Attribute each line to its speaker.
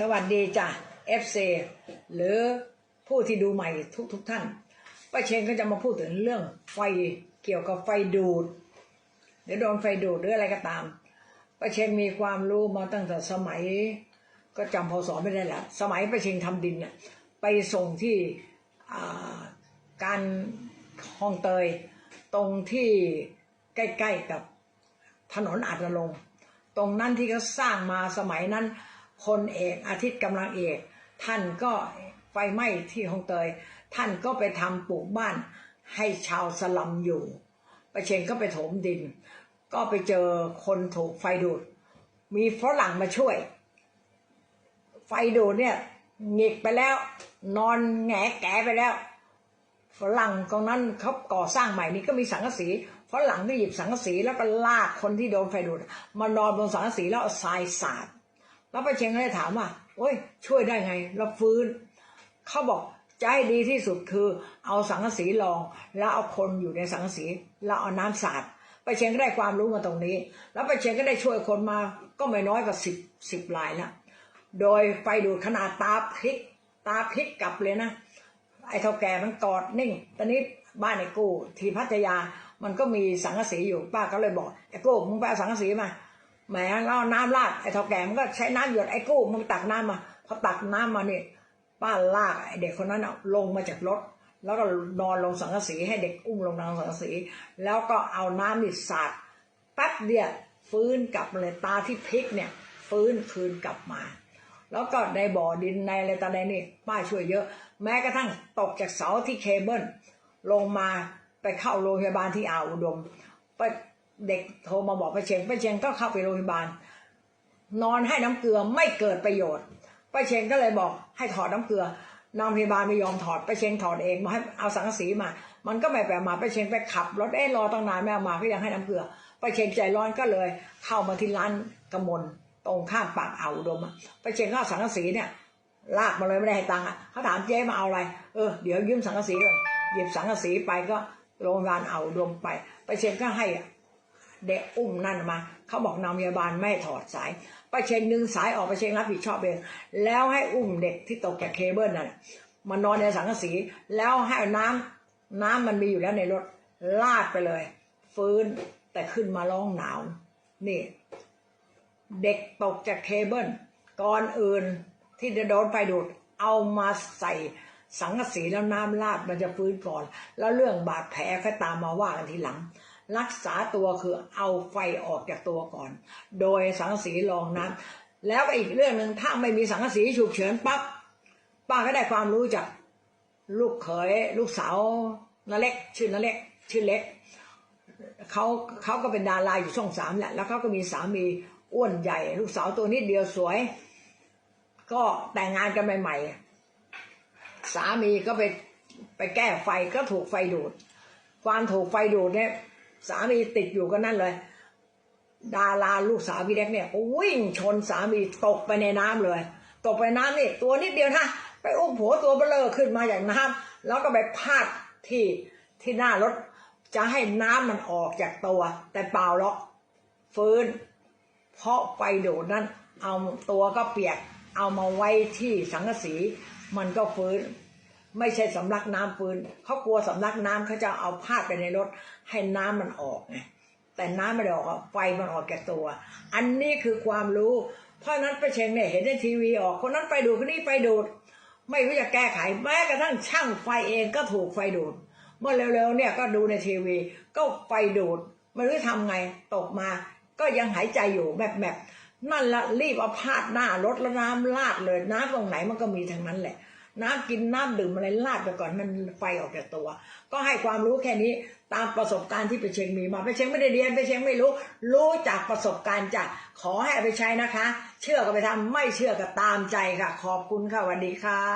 Speaker 1: สวัสดีจ้ะ FC หรือผู้ที่ดูใหม่ทุกทุกท่านป้าเชงก็จะมาพูดถึงเรื่องไฟเกี่ยวกับไฟดูดหรือโดนไฟดูดหรืออะไรก็ตามป้าเชงมีความรู้มาตั้งแต่สมัย ก็จำพศไม่ได้แหละสมัยป้าเชงทำดินเนี่ยไปส่งที่การคลองเตย ตรงที่ใกล้ ๆกับถนนอาจจะลง ตรงนั้นที่เขาสร้างมาสมัยนั้น พลเอกอาทิตย์กำลังเอก ท่านก็ไฟไหม้ที่คลองเตย ท่านก็ไปทำปลูกบ้านให้ชาวสลัมอยู่ประเชงก็ไปถมดิน ก็ไปเจอคนถูกไฟดูด มีฝรั่งมาช่วย ไฟดูดเนี่ยหงิกไปแล้ว นอนแหงแกะไปแล้วฝรั่งตรงนั้นเขาก่อสร้างใหม่นี่ก็มีสังกะสีฝรั่งก็หยิบสังกะสีแล้วก็ลากคนที่โดนไฟดูดมานอนบนสังกะสีแล้วเอาทรายสาด แล้วไปเชงก็เลยถามว่าโอ้ยช่วยได้ไง เราฟื้น เขาบอกจะให้ดีที่สุดคือ เอาสังกะสีรอง แล้วเอาคนอยู่ในสังกะสีแล้วเอาน้ำสาดไปเชงก็ได้ความรู้มาตรงนี้ แล้วไปเชงก็ได้ช่วยคนมาก็ไม่น้อยกว่าสิบสิบรายล้วโดยไฟดูดขนาดตาพลิก ตาพลิกกลับเลยนะ ไอ้เท่าแก่มันกอดนิ่ง ตอนนี้บ้านไอ้กู้ที่พัทยามันก็มีสังกะสีอยู่ป้าก็เลยบอกไอ้กู้มึงไปเอาสังกะสีมา แหมเราน้ำราดไอ้ท่าแก่มันก็ใช้น้ำหยดไอ้กู้มึงตักน้ำมาพอตักน้ำมาเนี่ยป้าลากไอ้เด็กคนนั้นเอาลงมาจากรถ แล้วก็นอนลงสังกะสีให้เด็กอุ้มลงนางสังกะสี แล้วก็เอาน้ำนี่สาดแป๊บเดียวฟื้นกลับมาเลยตาที่พลิกเนี่ย ฟื้นคืนกลับมา แล้วก็ในบ่อดินในอะไรต่างๆนี่ป้าช่วยเยอะ แม้กระทั่งตกจากเสาที่เคเบิลลงมาไปเข้าโรงพยาบาลที่อ่าวอุดมไป เด็กโทรมาบอกไปเชงไปเชงก็เข้าไปโรงพยาบาล นอนให้น้ำเกลือไม่เกิดประโยชน์ปเชงก็เลยบอกให้ถอดน้ำเกลือนางพยาบาลไม่ยอมถอดไปเชงถอดเองมาให้เอาสังกะสีมา มันก็ไม่แปลมาไปเชงไปขับรถเอ๊ะรอตั้งนานไม่เอามาก็ยังให้น้ำเกลือ ไปเชงใจร้อนก็เลย เข้ามาที่ร้านกำมลตรงข้ามปากอ่าวดมอะป้าเชงก็เอาสังกะสีเนี่ยลากมาเลยไม่ได้ให้ตังค์อะเขาถามเจ๊มาเอาอะไร เออเดี๋ยวยืมสังกะสีก่อนหยิบสังกะสีไปก็โรงพยาบาลเอาดวงไป ไปเชนก็ให้ เด็กอุ้มนั่นมา เขาบอกนางพยาบาลไม่ถอดสายไปเชนดึงสายออกไปเชนรับผิดชอบเองแล้วให้อุ้มเด็กที่ตกจากเคเบิลนั่นมานอนในสังกะสีแล้วให้เอาน้ำน้ำมันมีอยู่แล้วในรถลาดไปเลย ฟื้นแต่ขึ้นมาร้องหนาว นี่ เด็กตกจากเคเบิลก่อนอื่นที่จะโดนไฟดูดเอามาใส่สังกะสีแล้วน้ำลาดมันจะฟื้นก่อน แล้วเรื่องบาดแผลค่อยตามมาว่ากันทีหลัง รักษาตัวคือเอาไฟออกจากตัวก่อน โดยสังสีรองน้ำแล้วก็อีกเรื่องหนึ่งถ้าไม่มีสังสีฉุกเฉินปั๊บป้าก็ได้ความรู้จากลูกเขยลูกสาวนาเล็ก ชื่อนาเล็ก ชื่อเล็กเขาเขาก็เป็นดาราอยู่ช่องสามแหละแล้วเขาก็มีสามีอ้วนใหญ่ ลูกสาวตัวนิดเดียวสวย ก็แต่งงานกันใหม่ๆสามีก็ไปไปแก้ไฟก็ถูกไฟดูด ความถูกไฟดูดเนี่ย สามีติดอยู่ก็นั่นเลย ดาราลูกสาวพี่เล็กเนี่ยก็วิ่งชนสามีตกไปในน้ำเลย ตกไปน้ำนี่ตัวนิดเดียวนะไปอุ้มผัวตัวเบลอขึ้นมาจากน้ำแล้วก็ไปพาดที่ที่หน้ารถจะให้น้ำมันออกจากตัว แต่เปล่าหรอกฟื้น เพราะไฟดูดนั้นเอาตัวก็เปียกเอามาไว้ที่สังกะสี มันก็ฟื้น ไม่ใช่สำลักน้ำฟื้นเขากลัวสำลักน้ำเขาจะเอาพาไปในรถให้น้ำมันออกไงแต่น้ำไม่ได้ออกไฟมันออกแก่ตัว อันนี้คือความรู้ เพราะนั้นไปเชงเนี่ยเห็นในทีวีออกคนนั้นไฟดูดคนนี้ไฟดูด ไม่รู้จะแก้ไขแม้กระทั่งช่างไฟเองก็ถูกไฟดูด เมื่อเร็วๆเนี่ยก็ดูในทีวี ก็ไฟดูดไม่รู้จะทำไงตกมา ก็ยังหายใจอยู่แบบแบบนั่นละรีบเอาพาดหน้ารถแล้วน้ำลาดเลยน้ำตรงไหนมันก็มีทั้งนั้นแหละ น้ำกินน้ำดื่มอะไรลาดไปก่อนมันไฟออกจากตัว ก็ให้ความรู้แค่นี้ตามประสบการณ์ที่ไปเชงมีมาไปเชงไม่ได้เรียนไปเชงไม่รู้ รู้จากประสบการณ์จากขอให้ไปใช้นะคะ เชื่อก็ไปทำไม่เชื่อก็ตามใจค่ะ ขอบคุณค่ะสวัสดีค่ะ